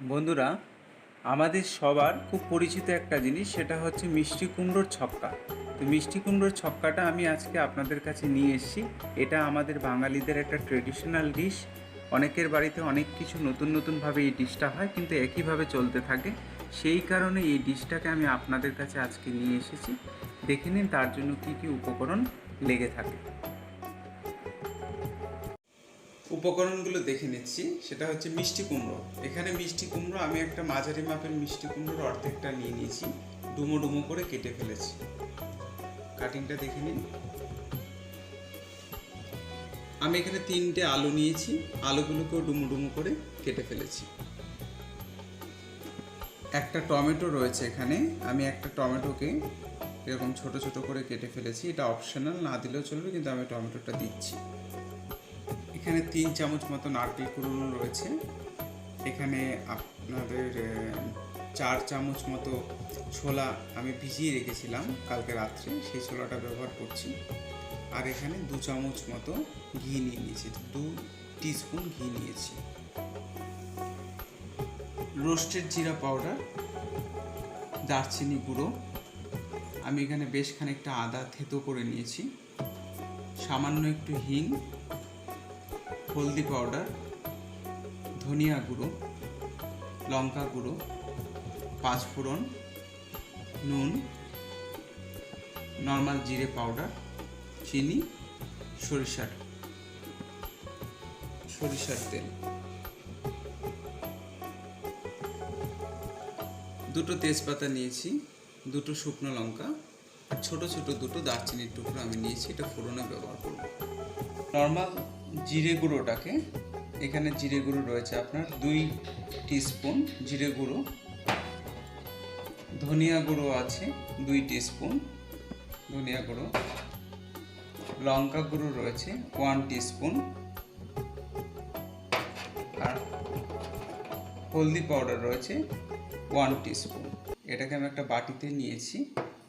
বন্ধুরা, আমাদের সবার খুব পরিচিত একটা জিনিস, সেটা হচ্ছে মিষ্টি কুমড়োর ছক্কা। তো মিষ্টি কুমড়োর ছক্কাটা আমি আজকে আপনাদের কাছে নিয়ে এসেছি। এটা আমাদের বাঙালিদের একটা ট্রেডিশনাল ডিশ অনেকের বাড়িতে অনেক কিছু নতুন নতুনভাবে এই ডিশটা হয়, কিন্তু একইভাবে চলতে থাকে। সেই কারণে এই ডিশটাকে আমি আপনাদের কাছে আজকে নিয়ে এসেছি। দেখে নিন তার জন্য কী কী উপকরণ লেগে থাকে। উপকরণগুলো দেখে নিচ্ছি। সেটা হচ্ছে মিষ্টি কুমড়ো। এখানে মিষ্টি কুমড়ো, আমি একটা মাঝারি মাপের মিষ্টি কুমড়োর অর্ধেকটা নিয়ে নিয়েছি। ডুমো ডুমো করে কেটে ফেলেছি। কাটিংটা দেখে নিন। আমি এখানে তিনটে আলু নিয়েছি। আলুগুলোকেও ডুমো ডুমো করে কেটে ফেলেছি। একটা টমেটো রয়েছে এখানে। আমি একটা টমেটোকে এরকম ছোট ছোট করে কেটে ফেলেছি। এটা অপশনাল, না দিলেও চলবে, কিন্তু আমি টমেটোটা দিচ্ছি। এখানে তিন চামচ মতো নারকেল কুড়োনো রয়েছে। এখানে আপনাদের চার চামচ মতো ছোলা আমি ভিজিয়ে রেখেছিলাম কালকে রাত্রে, সেই ছোলাটা ব্যবহার করছি। আর এখানে দু চামচ মতো ঘি নিয়ে নিয়েছি, দু টিস্পুন ঘি নিয়েছি। রোস্টেড জিরা পাউডার, দারচিনি গুঁড়ো, আমি এখানে বেশ খানিকটা আদা থেতো করে নিয়েছি। সামান্য একটু হিং হলদি পাউডার ধনিয়া গুঁড়ো, লঙ্কা গুঁড়ো, পাঁচফোড়ন, নুন নর্মাল জিরে পাউডার চিনি, সরিষার সরিষার তেল। দুটো তেজপাতা নিয়েছি, দুটো শুকনো লঙ্কা আর ছোট ছোট দুটো দারচিনির টুকরো আমি নিয়েছি, এটা ফোড়নে ব্যবহার করব। নর্মাল জিরে গুঁড়োটাকে, এখানে জিরে গুঁড়ো রয়েছে আপনার দুই টিস্পুন জিরে গুঁড়ো। ধনিয়া গুঁড়ো আছে দুই টিস্পুন ধনিয়া গুঁড়ো। লঙ্কা গুঁড়ো রয়েছে ওয়ান টিস্পুন। আর হলদি পাউডার রয়েছে ওয়ান টিস্পুন। এটাকে আমি একটা বাটিতে নিয়েছি।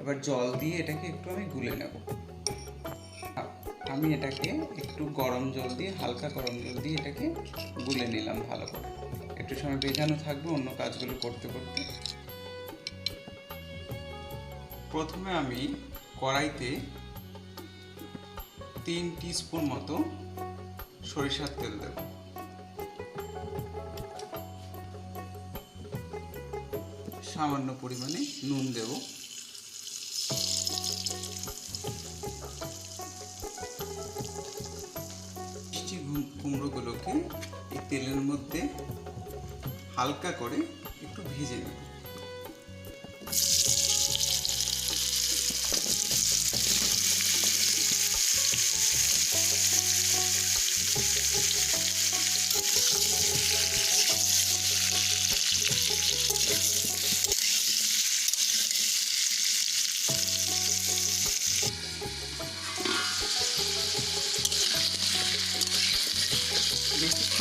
এবার জল দিয়ে এটাকে একটু আমি গুলে নেব। আমি এটাকে একটু গরম জল দিয়ে, হালকা গরম জল দিয়ে এটাকে গুলে নিলাম ভালো করে। একটু সময় ভেজানো থাকবে, অন্য কাজগুলো করতে করতে। প্রথমে আমি কড়াইতে তিন স্পুন মতো সরিষার তেল দেব। সামান্য পরিমাণে নুন দেবো। এই তেলের মধ্যে হালকা করে একটু ভেজে নেব।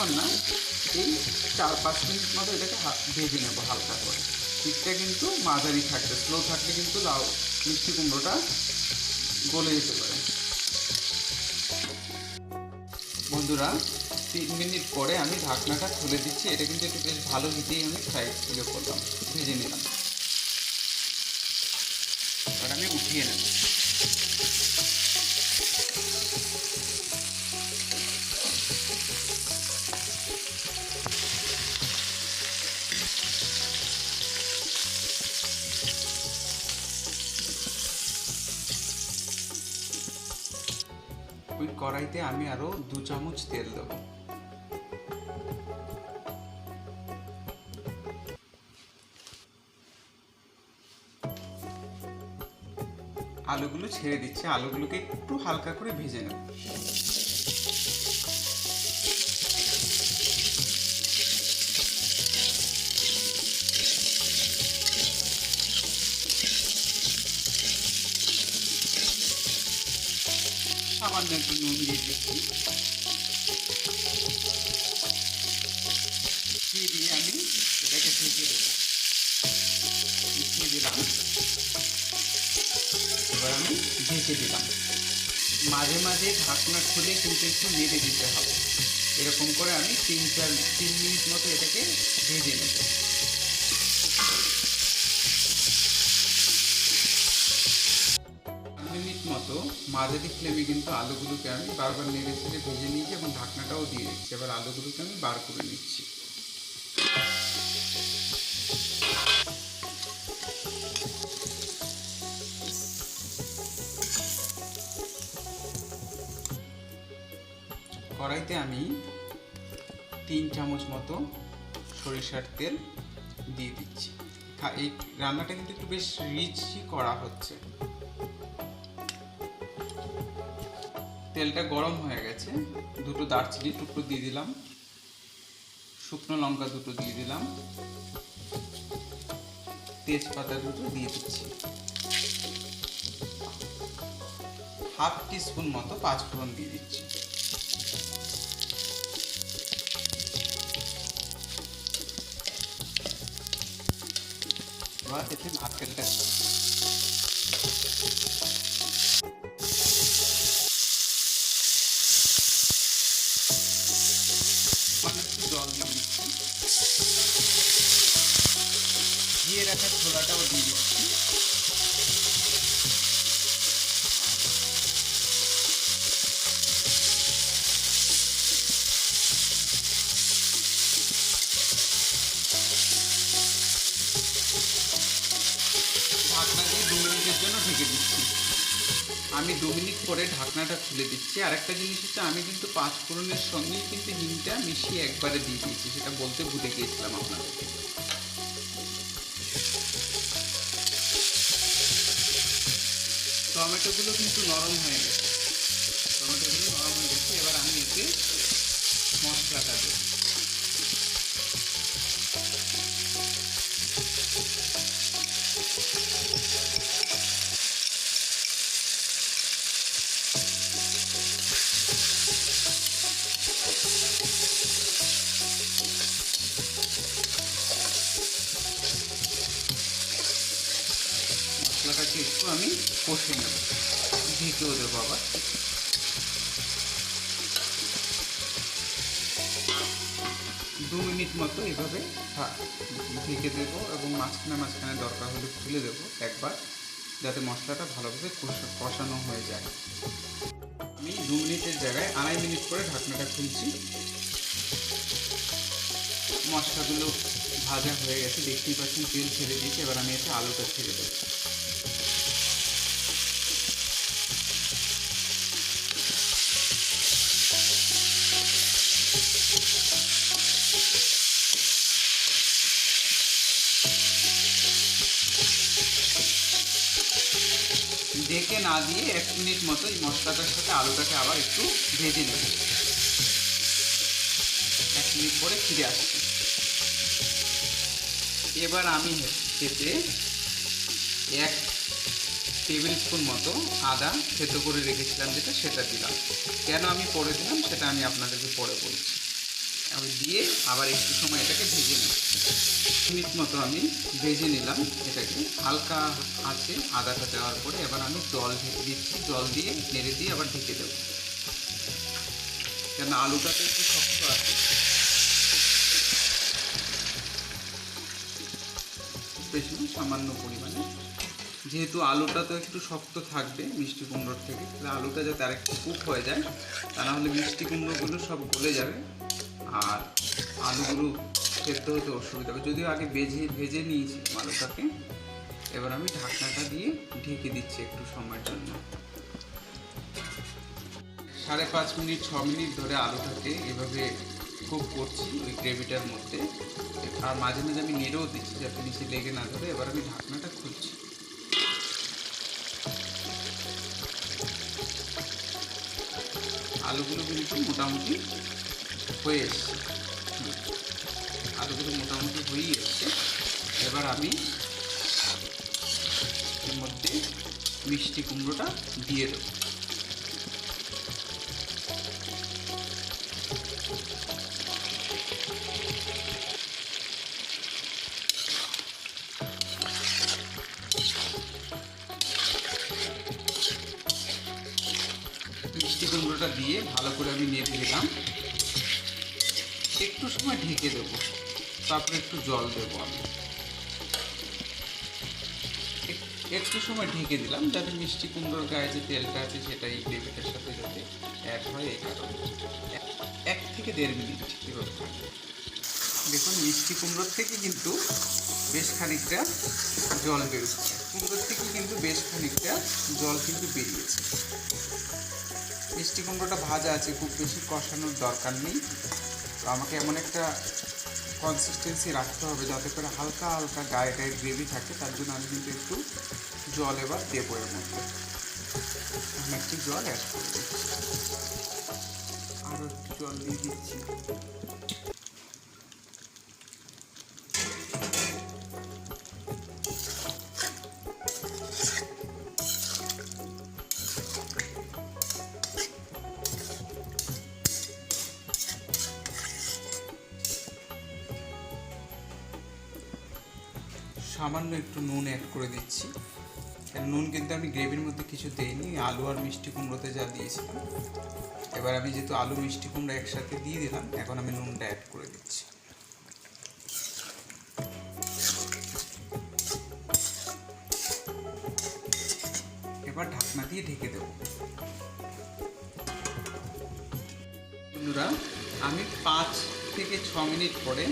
বেশিক্ষণ না, এই চার পাঁচ মিনিট মতো এটাকে ভেজে নেব হালকা করে। হিটটা কিন্তু মাঝারি থাকবে, স্লো থাকলে কিন্তু লাউ, মিষ্টি কুমড়োটা গলে যেতে পারে। বন্ধুরা, তিন মিনিট পরে আমি ঢাকনাটা খুলে দিচ্ছি, এটা কিন্তু একটু বেশ ভালো হিটেই আমি ফ্রাই ইয়ে করলাম, ভেজে নিলাম। এবার আমি উঠিয়ে নেব। ওই কড়াইতে আমি আরও দু চামচ তেল দেবো। আলুগুলো ছেড়ে দিচ্ছে। আলুগুলোকে একটু হালকা করে ভেজে নেব। সামান্য একটু নুন দিয়ে দিচ্ছি দিয়ে দিয়ে আমি এটাকে ঢেকে দেবো মিশিয়ে দিলাম এবার আমি ঢেকে দিলাম মাঝে মাঝে ঢাকনা খুলে কিন্তু একটু নেড়ে দিতে হবে এরকম করে আমি তিন চার তিন মিনিট মতো এটাকে ভেজে নেব। মাঝারি ফ্লেমে কিন্তু আলুগুলোকে আমি বারবার নেড়ে ছেড়ে ভেজে নিয়েছি এবং ঢাকনাটাও দিয়ে দিচ্ছি। এবার আলুগুলোকে আমি বার করে নিচ্ছি। কড়াইতে আমি তিন চামচ মতো সরিষার তেল দিয়ে দিচ্ছি। এই রান্নাটা কিন্তু একটু বেশ রিচই করা হচ্ছে। তেলটা গরম হয়ে গেছে। দুটো দারচিনি টুকরো দিয়ে দিলাম। শুকনো লঙ্কা দুটো দিয়ে দিলাম। তেজপাতা দুটো দিয়ে দিচ্ছি। হাফ টিস্পুন মতো পাঁচফোড়ন দিয়ে দিচ্ছি। এবার এতে ভাত নারকেলটা ছোলাটাও দিয়ে দিচ্ছি মিনিটের জন্য ঢেকে দিচ্ছি। আমি দু মিনিট পরে ঢাকনাটা খুলে দিচ্ছি। আর একটা জিনিস হচ্ছে, আমি কিন্তু পাঁচ ফোড়নের সঙ্গেই কিন্তু হিংটা মিশিয়ে একবারে দিয়ে দিয়েছি, সেটা বলতে ভুলে গিয়েছিলাম আপনাদেরকে। টমেটোগুলো কিন্তু নরম হয়ে গেছে। টমেটোগুলো নরম হয়ে গেছে এবার আমি এতে মশলাটা দেবো। মশলাটাকে একটু আমি কষে নেব। ঢেকেও দেবো আবার। দু মিনিট মতো এভাবে ঢেকে দেবো এবং মাঝখানে মাঝখানে দরকার হলে খুলে দেবো একবার, যাতে মশলাটা ভালোভাবে কষা- কষানো হয়ে যায়। আমি দু মিনিটের জায়গায় আড়াই মিনিট করে ঢাকনাটা খুলছি। মশলাগুলো ভাজা হয়ে গেছে, দেখতেই পাচ্ছেন তেল ছেড়ে দিয়েছি, এবার আমি এতে আলুটা ছেড়ে দেবো। না দিয়ে এক মিনিট মতো এই মশলাটার সাথে আলুটাকে আবার একটু ভেজে নেব। এক মিনিট পরে ফিরে আসছি। এবার আমি এতে এক টেবিল স্পুন মতো আদা থেতো করে রেখেছিলাম যেটা সেটা দিলাম। কেন আমি পরে দিলাম সেটা আমি আপনাদেরকে পরে বলছি। আমি দিয়ে আবার একটু সময় এটাকে ভেজে নেব। মিনিট মতো আমি ভেজে নিলাম এটাকে। হালকা আছে আদাটা দেওয়ার পরে এবার আমি জল ঢেকে দিচ্ছি। জল দিয়ে নেড়ে দিয়ে আবার ঢেকে দেবো। কেন আলুটা তো একটু শক্ত আছে। বেশি সামান্য পরিমাণে। যেহেতু আলুটা তো একটু শক্ত থাকবে মিষ্টি কুমড়োর থেকে, তাহলে আলুটা যাতে আরেকটু কুক হয়ে যায়, তা না হলে মিষ্টি কুমড়োগুলো সব গলে যাবে। আর আলুগুলো সেদ্ধ হতে অসুবিধা হবে। যদিও আগে ভেজে ভেজে নিয়েছি আলুটাকে, এবার আমি ঢাকনাটা দিয়ে ঢেকে দিচ্ছি একটু সময়ের জন্য। সাড়ে পাঁচ মিনিট, ছ মিনিট ধরে আলুটাকে এভাবে কুক করছি ওই গ্রেভিটার মধ্যে। আর মাঝে মাঝে আমি নেড়েও দিচ্ছি যাতে নিচে লেগে না ধরে। এবার আমি ঢাকনাটা খুলছি। আলুগুলো কিন্তু মোটামুটি হয়ে এসছে। আলুগুলো মোটামুটি হয়েই এসছে এবার আমি এর মধ্যে মিষ্টি কুমড়োটা দিয়ে দেবো তারপরে একটু জল দেবো আমি। একটু সময় ঢেকে দিলাম, যাতে মিষ্টি কুমড়োর গায়ে যে তেলটা আছে সেটা এই গ্রেভিটার সাথে যাতে অ্যাড হয় এই কারণে। এক- থেকে দেড় মিনিট এভাবে থাকবে। দেখুন, মিষ্টি কুমড়োর থেকে কিন্তু বেশ খানিকটা জল বেরোচ্ছে। কুমড়োর থেকে কিন্তু বেশ খানিকটা জল কিন্তু বেরিয়েছে। মিষ্টি কুমড়োটা ভাজা আছে, খুব বেশি কষানোর দরকার নেই। তো আমাকে এমন একটা কনসিস্টেন্সি রাখতে হবে যাতে করে হালকা হালকা গায়ে গায়ে গ্রেভি থাকে, তার জন্য আমি কিন্তু একটু জল এবার দেবো এর মধ্যে। আমি একটু জল অ্যাড করে দিচ্ছি। আরও একটু জল দিয়ে দিচ্ছি। সামান্য একটু নুন অ্যাড করে দিচ্ছি। কারণ নুন কিন্তু আমি গ্রেভির মধ্যে কিছু দেইনি, আলু আর মিষ্টি কুমড়োতে যা দিয়েছিলাম। এবার আমি যেহেতু আলু, মিষ্টি কুমড়ো একসাথে দিয়ে দিলাম, এখন আমি নুনটা অ্যাড করে দিচ্ছি। এবার ঢাকনা দিয়ে ঢেকে দেবো। বন্ধুরা, আমি পাঁচ থেকে ছ মিনিট পরে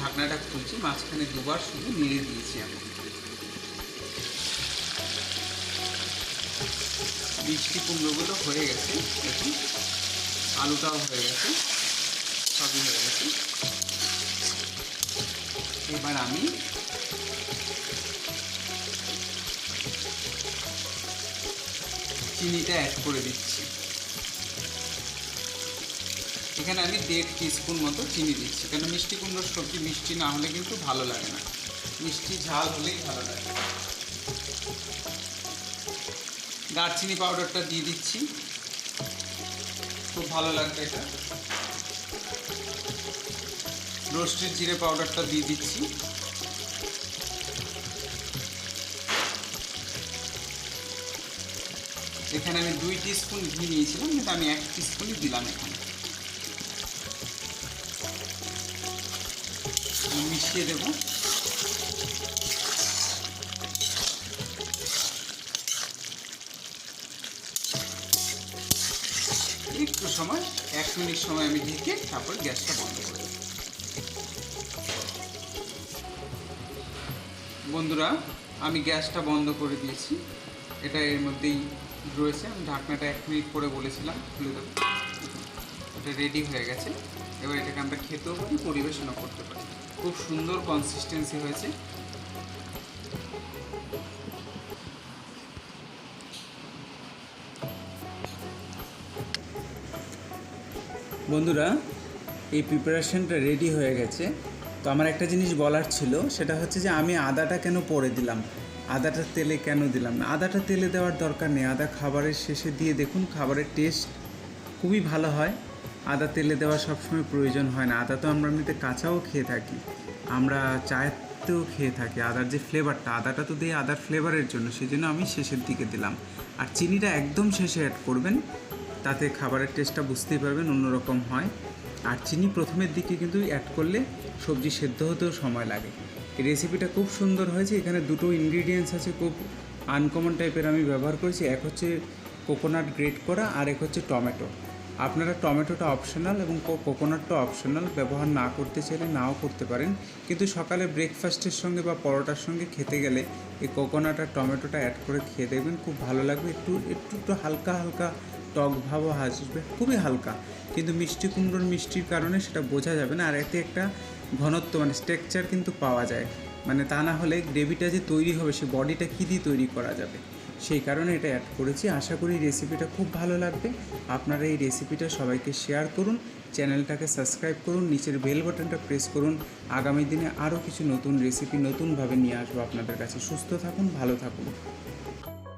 ঢাকনাটা খুলছি, মাঝখানে দুবার শুধু নেড়ে দিয়েছি আমি। মিষ্টি কুমড়োগুলো হয়ে গেছে, দেখুন। আলুটাও হয়ে গেছে, সবই হয়ে গেছে। এবার আমি চিনিটা অ্যাড করে দিচ্ছি। এখানে আমি দেড় টিস্পুন মতো চিনি দিচ্ছি। কেন মিষ্টি কুমড়োর সবজি মিষ্টি না হলে কিন্তু ভালো লাগে না। মিষ্টি ঝাল হলেই ভালো লাগে। দারচিনি পাউডারটা দিয়ে দিচ্ছি। খুব ভালো লাগবে এটা। রোস্টেড জিরে পাউডারটা দিয়ে দিচ্ছি। এখানে আমি দুই টিস্পুন ঘি নিয়েছিলাম, কিন্তু আমি এক টিস্পুনই দিলাম এখানে। মিশিয়ে দেব। একটু সময়, এক মিনিট সময় আমি ঢেকে তারপর গ্যাসটা বন্ধ করে বন্ধুরা, আমি গ্যাসটা বন্ধ করে দিয়েছি। এটা এর মধ্যেই রয়েছে। আমি ঢাকনাটা এক মিনিট পরে বলেছিলাম, খুলে দেবো। এটা রেডি হয়ে গেছে। এবার এটাকে আমরা খেতেও পারি, পরিবেশনও করতে পারি। খুব সুন্দর কনসিস্টেন্সি হয়েছে। বন্ধুরা, এই প্রিপারেশনটা রেডি হয়ে গেছে। তো আমার একটা জিনিস বলার ছিল, সেটা হচ্ছে যে আমি আদাটা কেন পরে দিলাম? আদাটা তেলে কেন দিলাম? না আদাটা তেলে দেওয়ার দরকার নেই। আদা খাবারের শেষে দিয়ে দেখুন, খাবারের টেস্ট খুবই ভালো হয়। আদা তেলে দেওয়া সবসময় প্রয়োজন হয় না। আদা তো আমরা এমনিতে কাঁচাও খেয়ে থাকি। আমরা চায়েতেও খেয়ে থাকি। আদার যে ফ্লেভারটা আদাটা তো দিই আদার ফ্লেভারের জন্য সেই জন্য আমি শেষের দিকে দিলাম। আর চিনিটা একদম শেষে অ্যাড করবেন, তাতে খাবারের টেস্টটা বুঝতেই পারবেন অন্যরকম হয়। আর চিনি প্রথমের দিকে কিন্তু অ্যাড করলে সবজি সেদ্ধ হতেও সময় লাগে। রেসিপিটা খুব সুন্দর হয়েছে। এখানে দুটো ইনগ্রিডিয়েন্টস আছে, খুব আনকমন টাইপের আমি ব্যবহার করেছি। এক হচ্ছে কোকোনাট গ্রেট করা, আর এক হচ্ছে টমেটো। আপনারা টমেটোটা অপশনাল এবং কোকোনাটটা অপশনাল ব্যবহার না করতে চাইলে নাও করতে পারেন। কিন্তু সকালে ব্রেকফাস্টের সঙ্গে বা পরোটার সঙ্গে খেতে গেলে এই কোকোনাট আর টমেটোটা অ্যাড করে খেয়ে দেখবেন, খুব ভালো লাগবে। একটু একটু একটু হালকা হালকা টক ভাবও আসবে, খুবই হালকা। কিন্তু মিষ্টি কুমড়োর মিষ্টির কারণে সেটা বোঝা যাবে না। আর এতে একটা ঘনত্ব মানে স্ট্রাকচার কিন্তু পাওয়া যায়। মানে তা না হলে গ্রেভিটা যে তৈরি হবে, সে বডিটা কী দিয়ে তৈরি করা যাবে? সেই কারণে এটা অ্যাড করেছি। আশা করি রেসিপিটা খুব ভালো লাগবে। আপনারা এই রেসিপিটা সবাইকে শেয়ার করুন চ্যানেলটাকে সাবস্ক্রাইব করুন, নিচের বেল বাটনটা প্রেস করুন। আগামী দিনে আরও কিছু নতুন রেসিপি নতুনভাবে নিয়ে আসব। আপনাদের কাছে সুস্থ থাকুন, ভালো থাকুন।